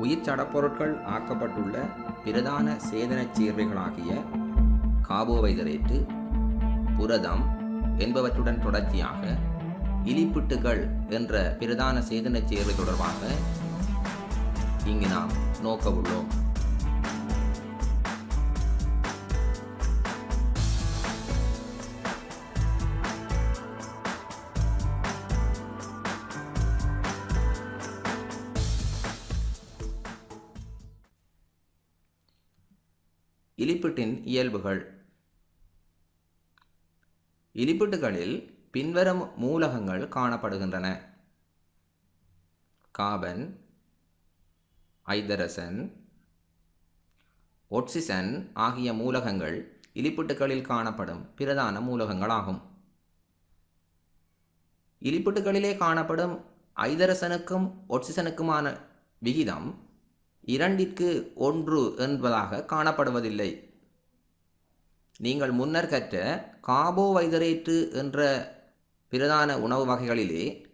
உயிர் சடப்பொருட்கள் ஆக்கப்பட்டுள்ள பிரதான சேதனச் சேர்வைகளாகிய காபோவைதரேட்டு புரதம் என்பவற்றுடன் தொடர்ச்சியாக இலிப்பிட்டுகள் என்ற பிரதான சேதனச் சேர்வை தொடர்பாக இங்கு நாம் நோக்க உள்ளோம். இலிப்பிட்டின் இயல்புகள். இலிப்பிட்டுகளில் பின்வரும் மூலகங்கள் காணப்படுகின்றன. காபன் ஐதரசன் ஒட்சிசன் ஆகிய மூலகங்கள் இலிப்பிட்டுகளில் காணப்படும் பிரதான மூலகங்களாகும். இலிப்பிட்டுகளிலே காணப்படும் ஐதரசனுக்கும் ஒட்சிசனுக்குமான விகிதம் இரண்டிற்கு ஒன்று என்பதாக காணப்படுவதில்லை. நீங்கள் முன்னர் கற்ற காபோவைதரேட்டு என்ற பிரதான உணவு வகைகளிலே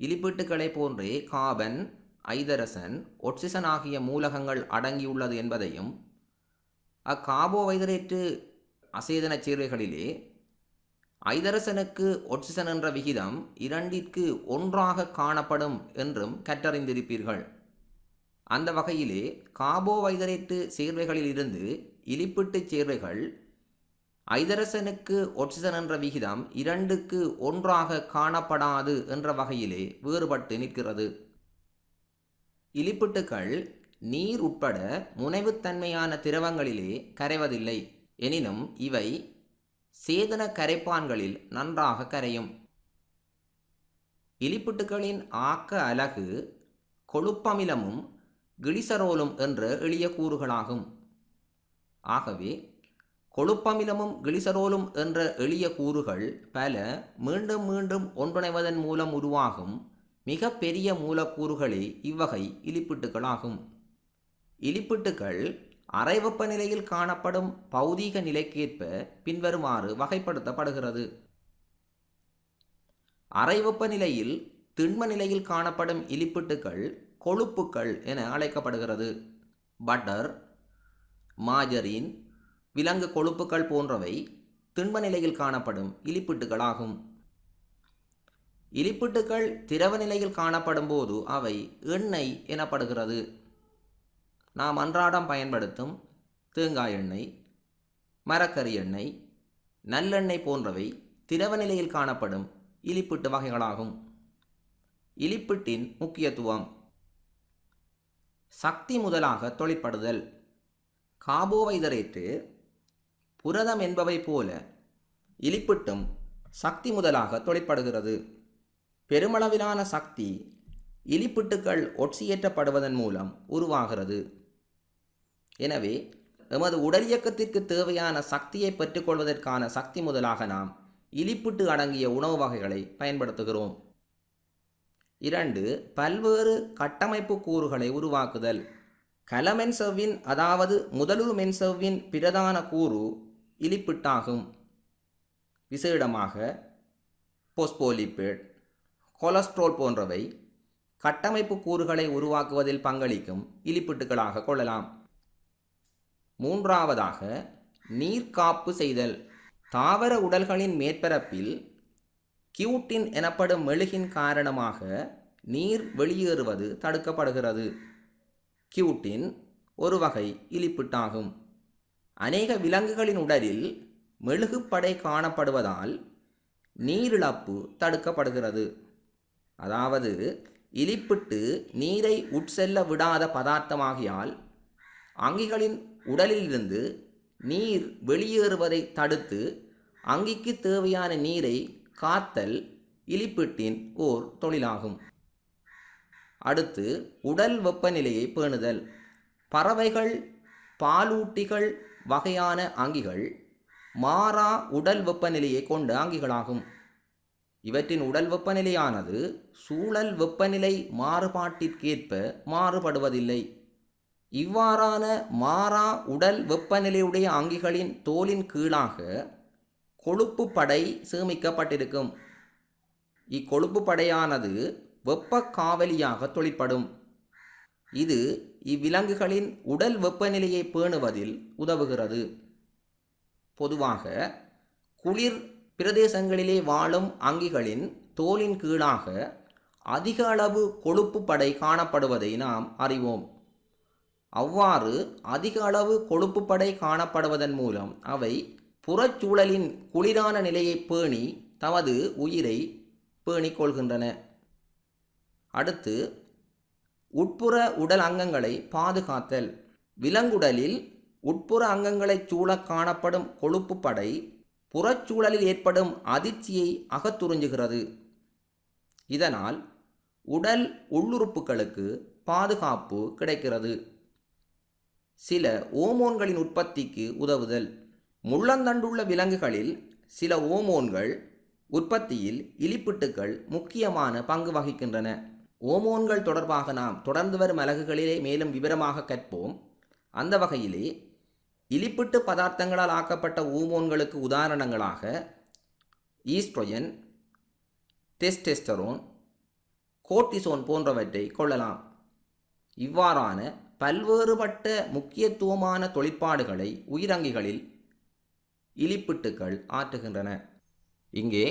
இலிப்பிட்டுகளைப் போன்றே காபன் ஐதரசன் ஒட்சிசன் ஆகிய மூலகங்கள் அடங்கியுள்ளது என்பதையும் அக்காபோவைதரேட்டு அசேதனச் சேர்வைகளிலே ஐதரசனுக்கு ஒட்சிசன் என்ற விகிதம் இரண்டிற்கு ஒன்றாக காணப்படும் என்றும் கற்றறிந்திருப்பீர்கள். அந்த வகையிலே காபோவைதரேட்டு சேர்வைகளிலிருந்து இலிப்பிட்டு சேர்வைகள் ஐதரசனுக்கு ஒட்சிசன் என்ற விகிதம் இரண்டுக்கு ஒன்றாக காணப்படாது என்ற வகையிலே வேறுபட்டு நிற்கிறது. இலிப்பிட்டுகள் நீர் உட்பட முனைவுத்தன்மையான திரவங்களிலே கரைவதில்லை. எனினும் இவை சேதன கரைப்பான்களில் நன்றாக கரையும். இலிப்பிட்டுகளின் ஆக்க அலகு கொழுப்பமிலமும் கிளிசரோலும் என்ற எளிய கூறுகளாகும். ஆகவே கொழுப்பமிலமும் கிளிசரோலும் என்ற எளிய கூறுகள் பல மீண்டும் மீண்டும் ஒன்றிணைவதன் மூலம் உருவாகும் மிக பெரிய மூலக்கூறுகளே இவ்வகை இலிப்பிட்டுகளாகும். இலிப்பிட்டுகள் அறை வெப்பநிலையில் காணப்படும் பௌதீக நிலைக்கேற்ப பின்வருமாறு வகைப்படுத்தப்படுகிறது. அறை வெப்பநிலையில் திண்ம நிலையில் காணப்படும் இலிப்பிட்டுகள் கொழுப்புக்கள் என அழைக்கப்படுகிறது. பட்டர் மாஜரின் விலங்கு கொழுப்புக்கள் போன்றவை திண்ம நிலையில் காணப்படும் இலிப்பிட்டுகளாகும். இலிப்பிட்டுகள் திரவ நிலையில் காணப்படும் போது அவை எண்ணெய் எனப்படுகிறது. நாம் அன்றாடம் பயன்படுத்தும் தேங்காய் எண்ணெய் மரக்கறி எண்ணெய் நல்லெண்ணெய் போன்றவை திரவ நிலையில் காணப்படும் இலிப்பிட்டு வகைகளாகும். இலிப்பிட்டின் முக்கியத்துவம் சக்தி முதலாக தொழிற்படுதல். காபோவைதரேட்டு புரதம் என்பவை போல இலிப்பிட்டும் சக்தி முதலாக தொழிற்படுகிறது. பெருமளவிலான சக்தி இலிப்பிட்டுகள் ஒட்சியேற்றப்படுவதன் மூலம் உருவாகிறது. எனவே எமது உடல் இயக்கத்திற்கு தேவையான சக்தியை பெற்றுக்கொள்வதற்கான சக்தி முதலாக நாம் இலிப்பிட்டு அடங்கிய உணவு வகைகளை பயன்படுத்துகிறோம். இரண்டு பல்வேறு கட்டமைப்பு கூறுகளை உருவாக்குதல். கலமென்சவ்வின் அதாவது முதலூர் மென்சவ்வின் பிரதான கூறு இலிப்பிட்டாகும். விசேடமாக போஸ்போலிபிட் கொலஸ்ட்ரோல் போன்றவை கட்டமைப்பு கூறுகளை உருவாக்குவதில் பங்களிக்கும் இலிப்பிட்டுகளாக கொள்ளலாம். மூன்றாவதாக நீர்காப்பு செய்தல். தாவர உடல்களின் மேற்பரப்பில் கியூட்டின் எனப்படும் மெழுகின் காரணமாக நீர் வெளியேறுவது தடுக்கப்படுகிறது. கியூட்டின் ஒரு வகை இலிப்பிட்டாகும். அநேக விலங்குகளின் உடலில் மெழுகுப்படை காணப்படுவதால் நீரிழப்பு தடுக்கப்படுகிறது. அதாவது இலிப்பிட்டு நீரை உட்செல்ல விடாத பதார்த்தமாகியால் அங்கிகளின் உடலிலிருந்து நீர் வெளியேறுவதை தடுத்து அங்கிக்கு தேவையான நீரை காத்தல் இலிப்பிட்டின் ஓர் தொழிலாகும். அடுத்து உடல் வெப்பநிலையை பேணுதல். பறவைகள் பாலூட்டிகள் வகையான அங்கிகள் மாறா உடல் வெப்பநிலையை கொண்ட அங்கிகளாகும். இவற்றின் உடல் வெப்பநிலையானது சூழல் வெப்பநிலை மாறுபாட்டிற்கேற்ப மாறுபடுவதில்லை. இவ்வாறான மாறா உடல் வெப்பநிலையுடைய அங்கிகளின் தோலின் கீழாக கொழுப்பு படை சேமிக்கப்பட்டிருக்கும். இக்கொழுப்பு படையானது வெப்ப காவலியாக தொழிற்படும். இது இவ்விலங்குகளின் உடல் வெப்பநிலையை பேணுவதில் உதவுகிறது. பொதுவாக குளிர் பிரதேசங்களிலே வாழும் அங்கிகளின் தோலின் கீழாக அதிக அளவு கொழுப்பு படை காணப்படுவதை நாம் அறிவோம். அவ்வாறு அதிக அளவு கொழுப்பு படை காணப்படுவதன் மூலம் அவை புறச்சூழலின் குளிரான நிலையை பேணி தமது உயிரை பேணிக் கொள்கின்றன அடுத்து உட்புற உடல் அங்கங்களை பாதுகாத்தல். விலங்குடலில் உட்புற அங்கங்களைச் சூழ காணப்படும் கொழுப்பு படை புறச்சூழலில் ஏற்படும் அதிர்ச்சியை அகத்துறிஞ்சுகிறது இதனால் உடல் உள்ளுறுப்புகளுக்கு பாதுகாப்பு கிடைக்கிறது. சில ஓமோன்களின் உற்பத்திக்கு உதவுதல். முள்ளந்தண்டுள்ள விலங்குகளில் சில ஓமோன்கள் உற்பத்தியில் இலிப்பிட்டுக்கள் முக்கியமான பங்கு வகிக்கின்றன. ஓமோன்கள் தொடர்பாக நாம் தொடர்ந்து வரும் அலகுகளிலே மேலும் விவரமாக கற்போம். அந்த வகையிலே இலிப்பிட்டு பதார்த்தங்களால் ஆக்கப்பட்ட ஓமோன்களுக்கு உதாரணங்களாக ஈஸ்ட்ரோஜன் டெஸ்டெஸ்டரோன் கோர்டிசோன் போன்றவற்றை கொள்ளலாம். இவ்வாறான பல்வேறுபட்ட முக்கியத்துவமான தொழிற்பாடுகளை உயிரங்கிகளில் இலிப்பிட்டுக்கள் ஆற்றுகின்றன. இங்கே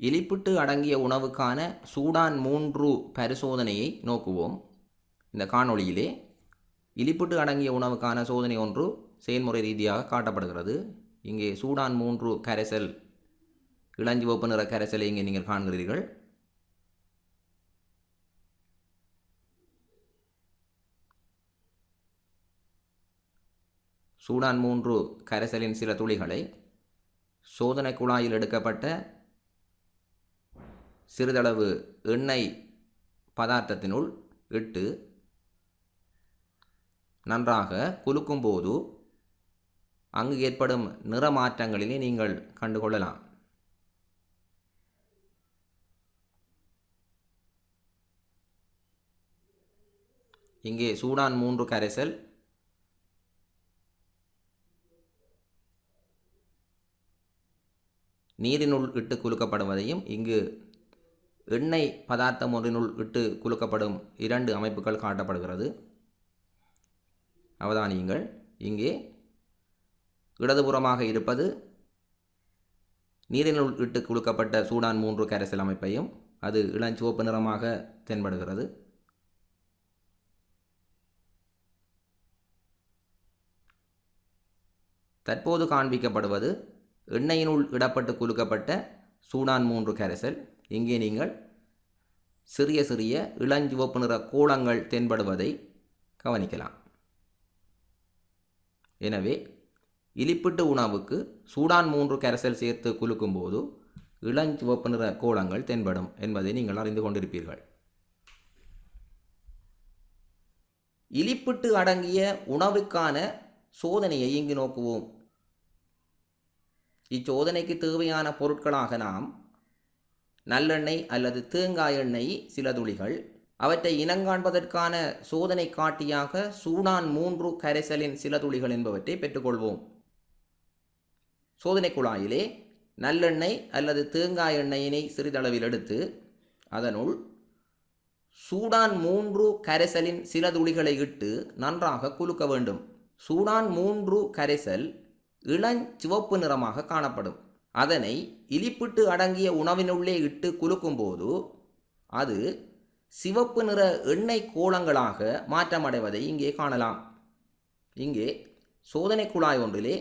இலிப்பிட்டு அடங்கிய உணவுக்கான சூடான் மூன்று பரிசோதனையை நோக்குவோம். இந்த காணொளியிலே இலிப்பிட்டு அடங்கிய உணவுக்கான சோதனை ஒன்று செயல்முறை ரீதியாக காட்டப்படுகிறது. இங்கே சூடான் மூன்று கரைசல் இளஞ்சிவப்பு நிற கரைசலை இங்கே நீங்கள் காண்கிறீர்கள். சூடான் மூன்று கரைசலின் சில துளிகளை சோதனை குழாயில் எடுக்கப்பட்ட சிறிதளவு எண்ணெய் பதார்த்தத்தினுள் இட்டு நன்றாக குலுக்கும்போது அங்கு ஏற்படும் நிற மாற்றங்களிலே நீங்கள் கண்டுகொள்ளலாம். இங்கே சூடான் மூன்று கரைசல் நீரினுள் இட்டு குலுக்கப்படுவதையும் இங்கு எண்ணெய் பதார்த்தம் ஒன்றினுள் இட்டு குலுக்கப்படும் இரண்டு அமைப்புகள் காட்டப்படுகிறது. அவதானியுங்கள். இங்கே இடதுபுறமாக இருப்பது நீரினுள் இட்டு குலுக்கப்பட்ட சூடான் மூன்று கரைசல் அமைப்பையும் அது இளஞ்சிவப்பு நிறமாக தென்படுகிறது. தற்போது காண்பிக்கப்படுவது எண்ணெயினுள் இடப்பட்டு குலுக்கப்பட்ட சூடான் மூன்று கரைசல். இங்கே நீங்கள் சிறிய சிறிய இளஞ்சிவப்பு நிற கோளங்கள் தென்படுவதை கவனிக்கலாம். எனவே இலிப்பிட்டு உணவுக்கு சூடான் மூன்று கரைசல் சேர்த்து குலுக்கும்போது இளஞ்சிவப்பு நிற கோளங்கள் தென்படும் என்பதை நீங்கள் அறிந்து கொண்டிருப்பீர்கள். இலிப்பிட்டு அடங்கிய உணவுக்கான சோதனையை இங்கு நோக்குவோம். இச்சோதனைக்கு தேவையான பொருட்களாக நாம் நல்லெண்ணெய் அல்லது தேங்காய் எண்ணெய் சில துளிகள் அவற்றை இனங்காண்பதற்கான சோதனை காட்டியாக சூடான் மூன்று கரைசலின் சில துளிகள் என்பவற்றை பெற்றுக்கொள்வோம். சோதனை குழாயிலே நல்லெண்ணெய் அல்லது தேங்காய் எண்ணெயினை சிறிதளவில் எடுத்து அதனுள் சூடான் மூன்று கரைசலின் சில துளிகளை இட்டு நன்றாக குலுக்க வேண்டும். சூடான் மூன்று கரைசல் இளஞ்சிவப்பு நிறமாக காணப்படும். அதனை இலிப்பிட்டு அடங்கிய உணவினுள்ளே இட்டு குலுக்கும்போது அது சிவப்பு நிற எண்ணெய் கோளங்களாக மாற்றமடைவதை இங்கே காணலாம். இங்கே சோதனை குழாய் ஒன்றிலே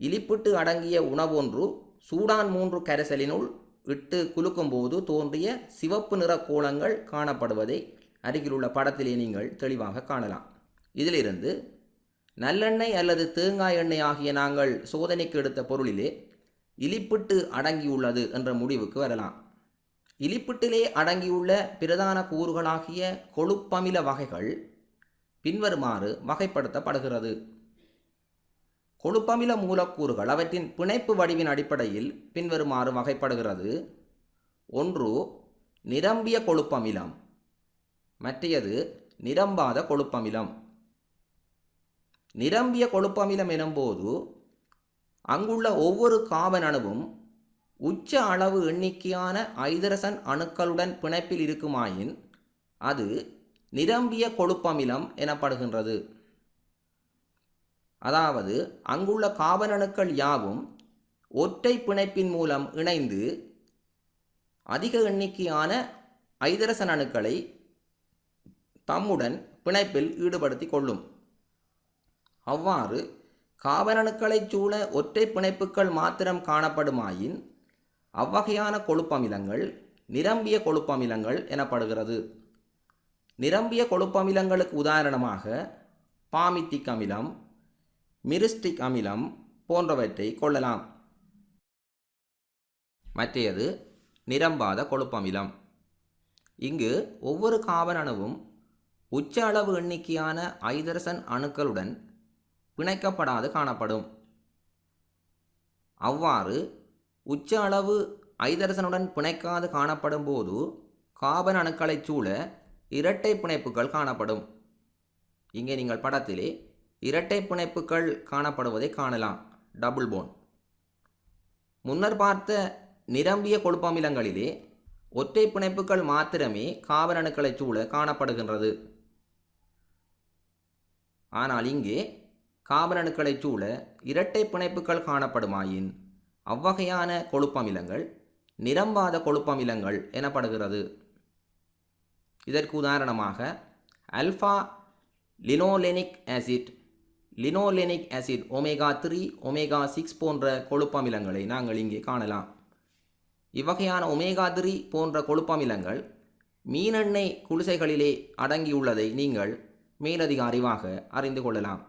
இலிப்பிட்டு அடங்கிய உணவொன்று சூடான் மூன்று கரைசலினுள் இட்டு குலுக்கும்போது தோன்றிய சிவப்பு நிற கோலங்கள் காணப்படுவதை அருகிலுள்ள படத்திலே நீங்கள் தெளிவாக காணலாம். இதிலிருந்து நல்லெண்ணெய் அல்லது தேங்காய் எண்ணெய் ஆகிய நாங்கள் சோதனைக்கு எடுத்த பொருளிலே இலிப்பிட்டு அடங்கியுள்ளது என்ற முடிவுக்கு வரலாம். இலிப்பிட்டிலே அடங்கியுள்ள பிரதான கூறுகளாகிய கொழுப்பமில வகைகள் பின்வருமாறு வகைப்படுத்தப்படுகிறது. கொழுப்பமில மூலக்கூறுகள் அவற்றின் பிணைப்பு வடிவின் அடிப்படையில் பின்வருமாறு வகைப்படுகிறது. ஒன்று நிரம்பிய கொழுப்பமிலம். மற்றையது நிரம்பாத கொழுப்பமிலம். நிரம்பிய கொழுப்பமிலம் எனும்போது அங்குள்ள ஒவ்வொரு காபன் அணுவும் உச்ச அளவு எண்ணிக்கையான ஐதரசன் அணுக்களுடன் பிணைப்பில் இருக்குமாயின் அது நிரம்பிய கொழுப்பமிலம் எனப்படுகின்றது. அதாவது அங்குள்ள காபனணுக்கள் யாவும் ஒற்றை பிணைப்பின் மூலம் இணைந்து அதிக எண்ணிக்கையான ஐதரசன் அணுக்களை தம்முடன் பிணைப்பில் ஈடுபடுத்தி கொள்ளும். அவ்வாறு காபனணுக்களைச் சூழ ஒற்றை பிணைப்புகள் மாத்திரம் காணப்படுமாயின் அவ்வகையான கொழுப்பமிலங்கள் நிரம்பிய கொழுப்பமிலங்கள் எனப்படுகிறது. நிரம்பிய கொழுப்பமிலங்களுக்கு உதாரணமாக பாமித்திக் அமிலம் மிரிஸ்டிக் அமிலம் போன்றவற்றை கொள்ளலாம். மற்றையது நிரம்பாத கொழுப்பமிலம். இங்கு ஒவ்வொரு காபன் அணுவும் உச்ச அளவு எண்ணிக்கையான ஐதரசன் அணுக்களுடன் பிணைக்கப்படாது காணப்படும். அவ்வாறு உச்ச அளவு ஐதரசனுடன் பிணைக்காது காணப்படும் போது காபன் அணுக்களைச் சூழ இரட்டை பிணைப்புகள் காணப்படும். இங்கே நீங்கள் படத்திலே இரட்டை பிணைப்புகள் காணப்படுவதை காணலாம். டபுள் போன் முன்னர் பார்த்த நிரம்பிய கொழுப்பமிலங்களிலே ஒற்றை பிணைப்புகள் மாத்திரமே காபன் அணுக்களைச் சூழ காணப்படுகின்றது. ஆனால் இங்கே காபனணுக்களைச் சூழ இரட்டை பிணைப்புகள் காணப்படுமாயின் அவ்வகையான கொழுப்பமிலங்கள் நிரம்பாத கொழுப்பமிலங்கள் எனப்படுகிறது. இதற்கு உதாரணமாக alpha linolenic acid linolenic acid omega three omega six போன்ற கொழுப்பமிலங்களை நாங்கள் இங்கே காணலாம். இவ்வகையான ஒமேகா த்ரீ போன்ற கொழுப்பமிலங்கள் மீனெண்ணெய் குளிசைகளிலே அடங்கியுள்ளதை நீங்கள் மேலதிக அறிவாக அறிந்து கொள்ளலாம்.